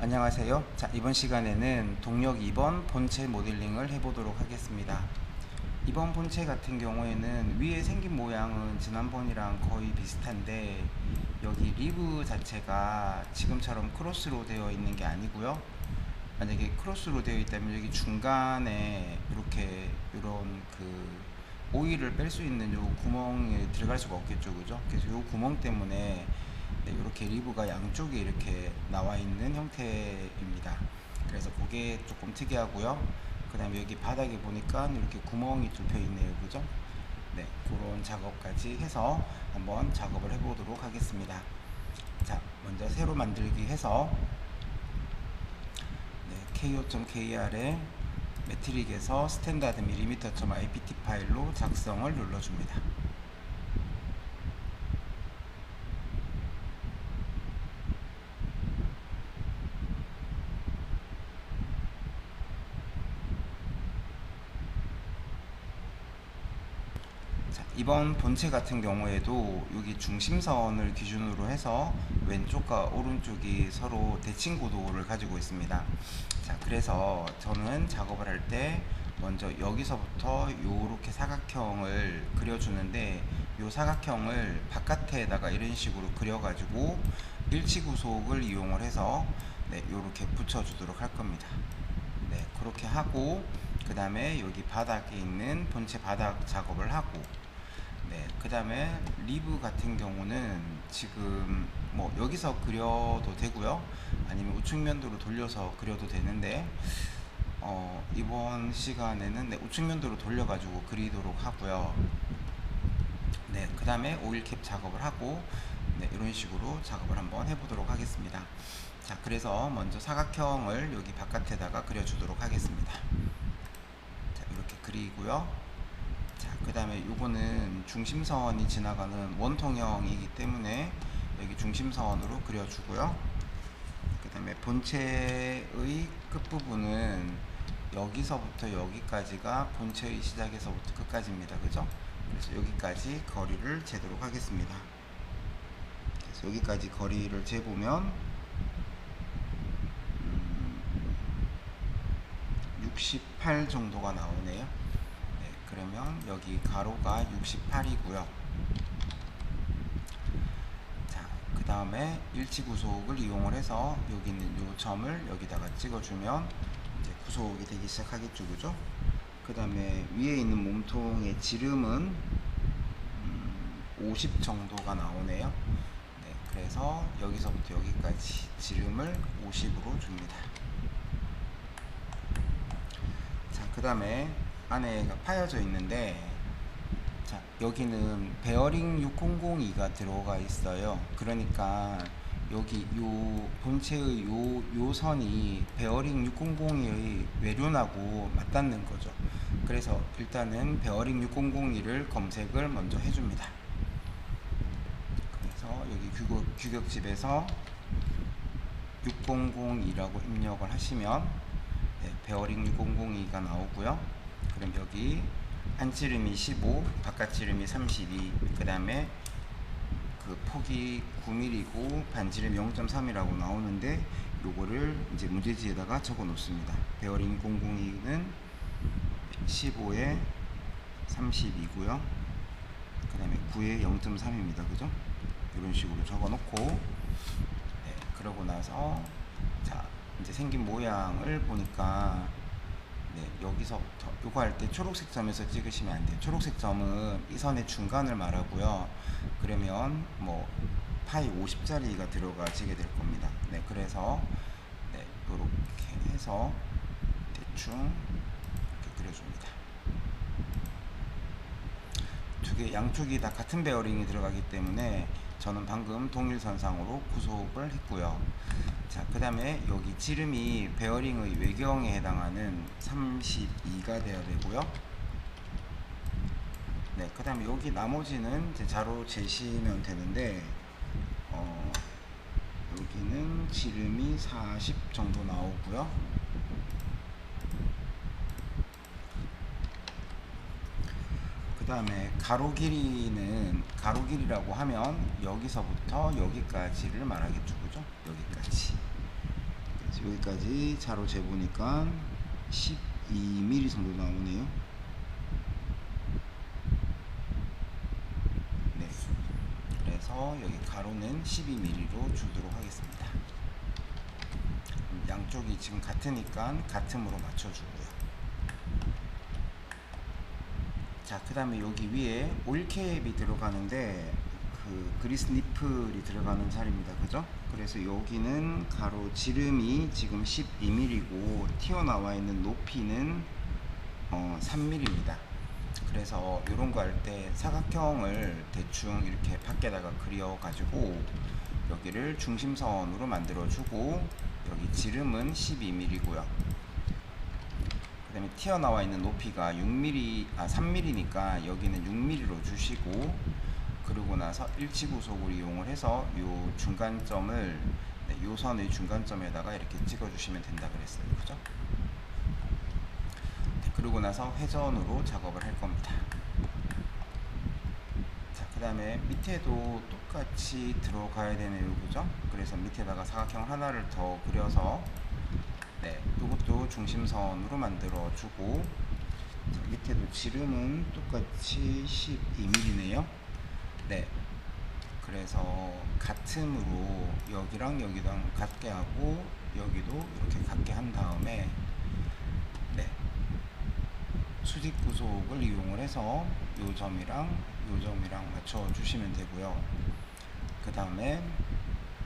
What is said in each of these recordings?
안녕하세요. 자, 이번 시간에는 동력 2번 본체 모델링을 해보도록 하겠습니다. 이번 본체 같은 경우에는 위에 생긴 모양은 지난번이랑 거의 비슷한데 여기 리브 자체가 지금처럼 크로스로 되어 있는 게 아니고요. 만약에 크로스로 되어 있다면 여기 중간에 이렇게 이런 그 오일을 뺄 수 있는 요 구멍에 들어갈 수가 없겠죠, 그죠? 그래서 요 구멍 때문에 네, 이렇게 리브가 양쪽에 이렇게 나와 있는 형태입니다. 그래서 그게 조금 특이하고요. 그 다음에 여기 바닥에 보니까 이렇게 구멍이 뚫혀 있네요. 그죠? 네, 그런 작업까지 해서 한번 작업을 해보도록 하겠습니다. 자, 먼저 새로 만들기 해서 네, ko.kr에 매트릭에서 스탠다드 밀리미터.ipt 파일로 작성을 눌러줍니다. 자, 이번 본체 같은 경우에도 여기 중심선을 기준으로 해서 왼쪽과 오른쪽이 서로 대칭 구도를 가지고 있습니다. 자, 그래서 저는 작업을 할 때 먼저 여기서부터 요렇게 사각형을 그려주는데 요 사각형을 바깥에다가 이런 식으로 그려가지고 일치 구속을 이용을 해서 네, 요렇게 붙여주도록 할 겁니다. 네, 그렇게 하고 그 다음에 여기 바닥에 있는 본체 바닥 작업을 하고 네, 그 다음에 리브 같은 경우는 지금 뭐 여기서 그려도 되고요. 아니면 우측면도로 돌려서 그려도 되는데 어, 이번 시간에는 네, 우측면도로 돌려 가지고 그리도록 하고요. 네, 그 다음에 오일캡 작업을 하고 네, 이런 식으로 작업을 한번 해보도록 하겠습니다. 자, 그래서 먼저 사각형을 여기 바깥에다가 그려주도록 하겠습니다. 자, 이렇게 그리고요. 자, 그 다음에 요거는 중심선이 지나가는 원통형이기 때문에 여기 중심선으로 그려주고요. 그 다음에 본체의 끝부분은 여기서부터 여기까지가 본체의 시작에서부터 끝까지입니다. 그죠? 그래서 여기까지 거리를 재도록 하겠습니다. 그래서 여기까지 거리를 재보면 음, 68 정도가 나오네요. 네, 그러면 여기 가로가 68이고요. 자, 그 다음에 일치 구속을 이용을 해서 여기 있는 요 점을 여기다가 찍어주면 이제 구속이 되기 시작하겠죠, 그죠? 그 다음에 위에 있는 몸통의 지름은 음, 50 정도가 나오네요. 네, 그래서 여기서부터 여기까지 지름을 50으로 줍니다. 자, 그 다음에 안에 파여져 있는데, 자, 여기는 베어링 6002가 들어가 있어요. 그러니까 여기 요 본체의 요, 요 선이 베어링 600의 외륜하고 맞닿는 거죠. 그래서 일단은 베어링 6002를 검색을 먼저 해줍니다. 그래서 여기 규격, 규격집에서 600이라고 입력을 하시면 네, 베어링 6002가 나오고요. 그럼 여기 안지름이 15, 바깥지름이 32, 그 다음에 그 폭이 9mm이고 반지름 0.3이라고 나오는데 요거를 이제 문제지에다가 적어 놓습니다. 베어링 002는 15에 32고요. 그 다음에 9에 0.3입니다. 그죠? 이런 식으로 적어 놓고 네, 그러고 나서 자 이제 생긴 모양을 보니까 네, 여기서부터 요거 할 때 초록색 점에서 찍으시면 안 돼요. 초록색 점은 이 선의 중간을 말하고요. 그러면 뭐 파이 50짜리가 들어가지게 될 겁니다. 네, 그래서 네, 요렇게 해서 대충 이렇게 그려줍니다. 두 개 양쪽이 다 같은 베어링이 들어가기 때문에 저는 방금 동일선상으로 구속을 했고요. 자, 그 다음에 여기 지름이 베어링의 외경에 해당하는 32가 되어야 되고요. 네, 그 다음에 여기 나머지는 이제 자로 재시면 되는데, 어, 여기는 지름이 40 정도 나오고요. 그 다음에 가로 길이는 가로 길이라고 하면 여기서부터 여기까지를 말하겠죠, 그죠? 여기까지. 여기까지 자로 재보니까 12mm 정도 나오네요. 네. 그래서 여기 가로는 12mm로 주도록 하겠습니다. 양쪽이 지금 같으니까 같음으로 맞춰주고요. 자, 그 다음에 여기 위에 올캡이 들어가는데 그 그리스 니플이 들어가는 살입니다. 그죠? 그래서 여기는 가로 지름이 지금 12mm고 튀어나와 있는 높이는 어, 3mm입니다. 그래서 이런 거 할 때 사각형을 대충 이렇게 밖에다가 그려가지고 여기를 중심선으로 만들어주고 여기 지름은 12mm고요. 그 다음에 튀어나와 있는 높이가 6mm, 아 3mm니까 여기는 6mm로 주시고 그러고 나서 일치구속을 이용을 해서 요 중간점을 네, 요 선의 중간점에다가 이렇게 찍어주시면 된다 그랬어요. 그죠? 네, 그러고 나서 회전으로 작업을 할 겁니다. 자, 그 다음에 밑에도 똑같이 들어가야 되네요. 그죠? 그래서 밑에다가 사각형 하나를 더 그려서 네, 이것도 중심선으로 만들어 주고 자, 밑에도 지름은 똑같이 12mm네요. 네. 그래서 같음으로 여기랑 여기랑 같게 하고 여기도 이렇게 같게 한 다음에 네. 수직 구속을 이용을 해서 요 점이랑 요 점이랑 맞춰 주시면 되고요. 그 다음에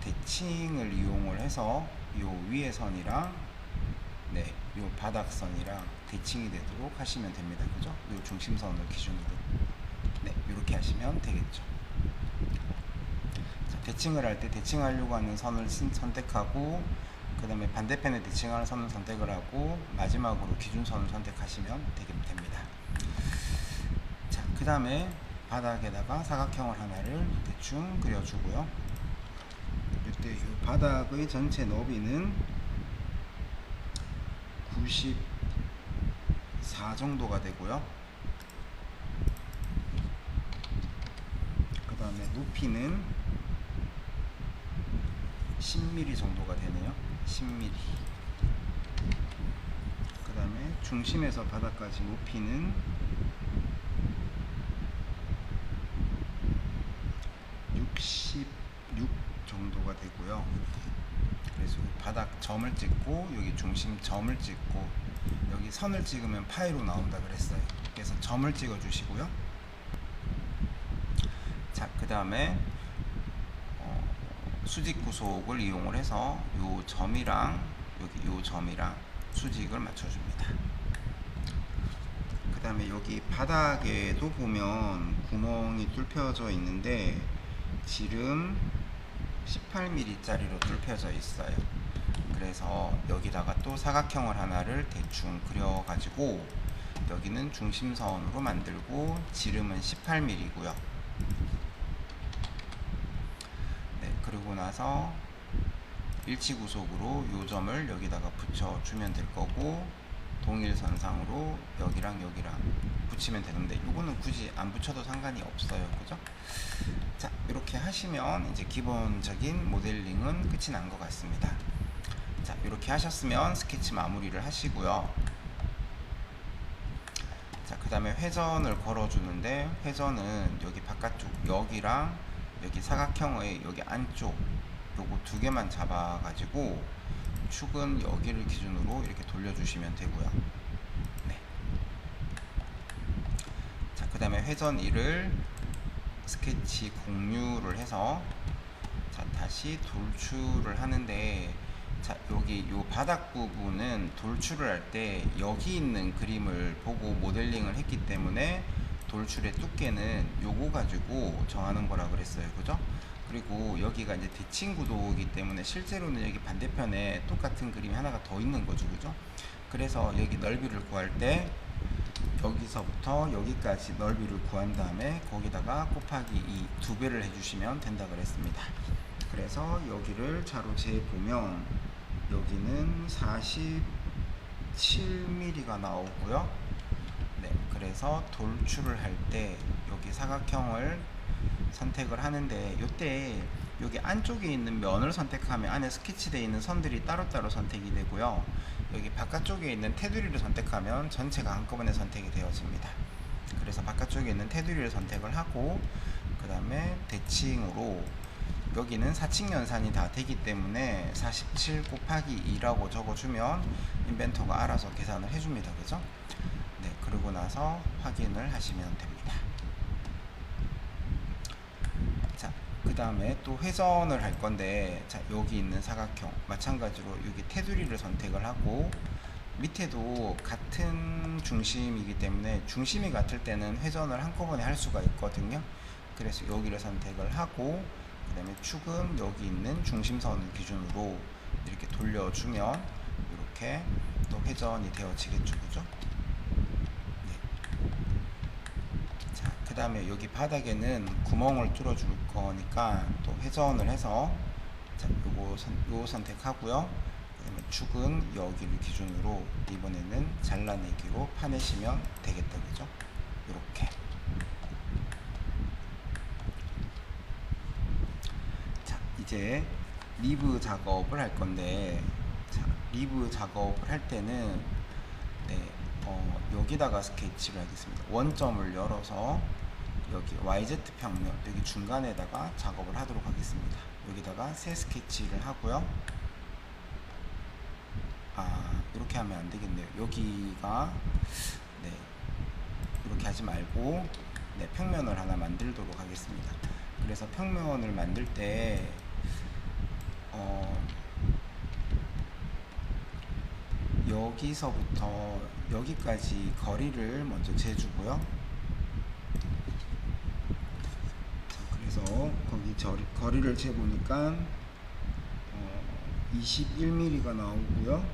대칭을 이용을 해서 요 위에 선이랑 네, 요 바닥선이랑 대칭이 되도록 하시면 됩니다. 그죠? 요 중심선을 기준으로. 네, 이렇게 하시면 되겠죠. 자, 대칭을 할 때 대칭하려고 하는 선을 신- 선택하고 그 다음에 반대편에 대칭하는 선을 선택을 하고 마지막으로 기준선을 선택하시면 됩니다. 자, 그 다음에 바닥에다가 사각형을 하나를 대충 그려주고요. 이때 이 바닥의 전체 너비는 94 정도가 되고요. 그 다음에 높이는 10mm 정도가 되네요. 10mm. 그 다음에 중심에서 바닥까지 높이는 66 정도가 되고요. 그래서 바닥 점을 찍고 여기 중심 점을 찍고 여기 선을 찍으면 파이로 나온다 그랬어요. 그래서 점을 찍어 주시고요. 자, 그 다음에 어, 수직 구속을 이용을 해서 요 점이랑 여기 요 점이랑 수직을 맞춰줍니다. 그 다음에 여기 바닥에도 보면 구멍이 뚫혀져 있는데 지름 18mm짜리로 뚫혀져 있어요. 그래서 여기다가 또 사각형을 하나를 대충 그려 가지고 여기는 중심선으로 만들고 지름은 18mm고요. 네, 그리고 나서 일치구속으로 요 점을 여기다가 붙여주면 될 거고 동일선상으로 여기랑 여기랑 붙이면 되는데 요거는 굳이 안 붙여도 상관이 없어요. 그죠? 자 이렇게 하시면 이제 기본적인 모델링은 끝이 난 것 같습니다. 자 이렇게 하셨으면 스케치 마무리를 하시고요. 자그 다음에 회전을 걸어 주는데 회전은 여기 바깥쪽 여기랑 여기 사각형의 여기 안쪽 요거 두 개만 잡아 가지고 축은 여기를 기준으로 이렇게 돌려주시면 되고요. 네. 자, 그 다음에 회전 1을 스케치 공유를 해서 자, 다시 돌출을 하는데 자, 여기 요 바닥 부분은 돌출을 할 때 여기 있는 그림을 보고 모델링을 했기 때문에 돌출의 두께는 요거 가지고 정하는 거라 그랬어요. 그죠? 그리고 여기가 이제 대칭 구도이기 때문에 실제로는 여기 반대편에 똑같은 그림이 하나가 더 있는 거죠. 그죠? 그래서 여기 넓이를 구할 때 여기서부터 여기까지 넓이를 구한 다음에 거기다가 곱하기 2 두 배를 해주시면 된다 그랬습니다. 그래서 여기를 자로 재 보면 여기는 47mm가 나오고요. 네, 그래서 돌출을 할 때 여기 사각형을 선택을 하는데 이때 여기 안쪽에 있는 면을 선택하면 안에 스케치되어 있는 선들이 따로따로 선택이 되고요. 여기 바깥쪽에 있는 테두리를 선택하면 전체가 한꺼번에 선택이 되어집니다. 그래서 바깥쪽에 있는 테두리를 선택을 하고 그 다음에 대칭으로 여기는 사칙 연산이 다 되기 때문에 47 곱하기 2라고 적어주면 인벤터가 알아서 계산을 해줍니다. 그죠? 네, 그러고 나서 확인을 하시면 됩니다. 자, 그 다음에 또 회전을 할 건데, 자, 여기 있는 사각형, 마찬가지로 여기 테두리를 선택을 하고, 밑에도 같은 중심이기 때문에 중심이 같을 때는 회전을 한꺼번에 할 수가 있거든요. 그래서 여기를 선택을 하고, 그 다음에 축은 여기 있는 중심선을 기준으로 이렇게 돌려주면 이렇게 또 회전이 되어지겠죠. 그죠? 네. 자, 그 다음에 여기 바닥에는 구멍을 뚫어 줄 거니까 또 회전을 해서 자, 요거 선, 요 선택하고요. 그 다음에 축은 여기를 기준으로 이번에는 잘라내기로 파내시면 되겠다. 그죠? 요렇게. 자, 이제 리브 작업을 할 건데, 자, 리브 작업을 할 때는, 네, 어, 여기다가 스케치를 하겠습니다. 원점을 열어서, 여기 YZ 평면, 여기 중간에다가 작업을 하도록 하겠습니다. 여기다가 새 스케치를 하고요. 아, 이렇게 하면 안 되겠네요. 여기가, 네, 이렇게 하지 말고, 네, 평면을 하나 만들도록 하겠습니다. 그래서 평면을 만들 때, 어, 여기서부터 여기까지 거리를 먼저 재주고요. 거기 저, 거리를 재보니까 어, 21mm가 나오고요.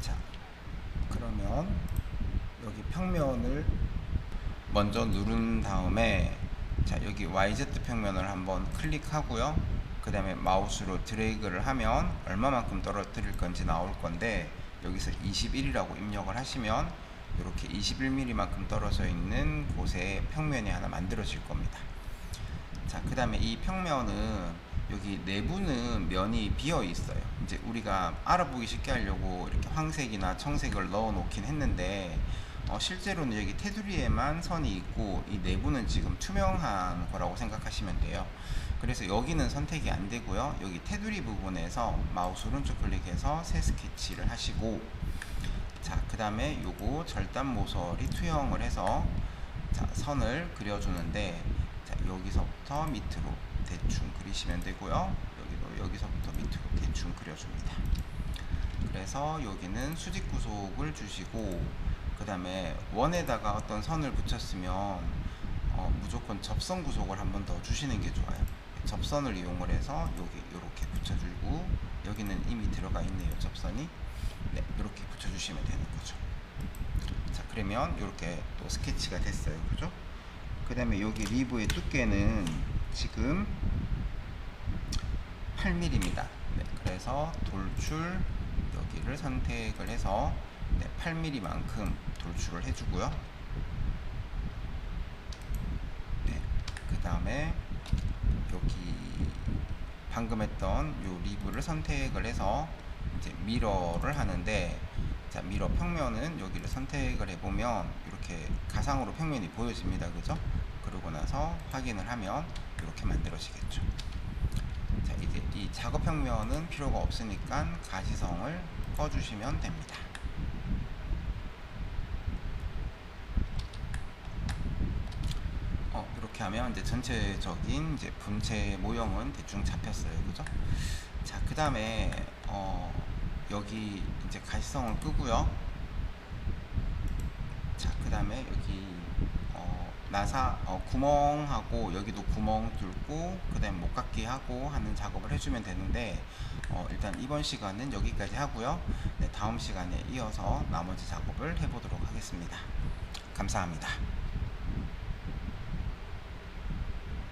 자, 그러면 여기 평면을 먼저 누른 다음에 자 여기 YZ 평면을 한번 클릭하고요 그 다음에 마우스로 드래그를 하면 얼마만큼 떨어뜨릴 건지 나올 건데 여기서 21이라고 입력을 하시면 이렇게 21mm만큼 떨어져 있는 곳에 평면이 하나 만들어질 겁니다 자 그 다음에 이 평면은 여기 내부는 면이 비어 있어요 이제 우리가 알아보기 쉽게 하려고 이렇게 황색이나 청색을 넣어 놓긴 했는데 어, 실제로는 여기 테두리에만 선이 있고 이 내부는 지금 투명한 거라고 생각하시면 돼요. 그래서 여기는 선택이 안 되고요. 여기 테두리 부분에서 마우스 오른쪽 클릭해서 새 스케치를 하시고 자, 그 다음에 요거 절단 모서리 투영을 해서 자, 선을 그려주는데 자, 여기서부터 밑으로 대충 그리시면 되고요. 여기도 여기서부터 밑으로 대충 그려줍니다. 그래서 여기는 수직 구속을 주시고 그 다음에 원에다가 어떤 선을 붙였으면 어, 무조건 접선 구속을 한 번 더 주시는 게 좋아요. 접선을 이용을 해서 여기 이렇게 붙여주고 여기는 이미 들어가 있네요 접선이 주시면 되는 거죠. 자 그러면 이렇게 또 스케치가 됐어요, 그죠? 그 다음에 여기 리브의 두께는 지금 8mm입니다. 네, 그래서 돌출 여기를 선택을 해서 네, 8mm만큼 돌출을 해주고요. 네, 그 다음에 여기 방금 했던 요 리브를 선택을 해서 이제 미러를 하는데 자 미러 평면은 여기를 선택을 해보면 이렇게 가상으로 평면이 보여집니다. 그죠? 그러고 나서 확인을 하면 이렇게 만들어지겠죠. 자 이제 이 작업 평면은 필요가 없으니까 가시성을 꺼주시면 됩니다 어, 이렇게 하면 이제 전체적인 이제 분체 모형은 대충 잡혔어요. 그죠? 자, 그 다음에, 어, 여기 이제 가시성을 끄고요. 자, 그 다음에 여기, 어, 나사, 어, 구멍하고 여기도 구멍 뚫고, 그 다음에 목깎이 하고 하는 작업을 해주면 되는데, 어, 일단 이번 시간은 여기까지 하고요. 네, 다음 시간에 이어서 나머지 작업을 해보도록 하겠습니다. 감사합니다.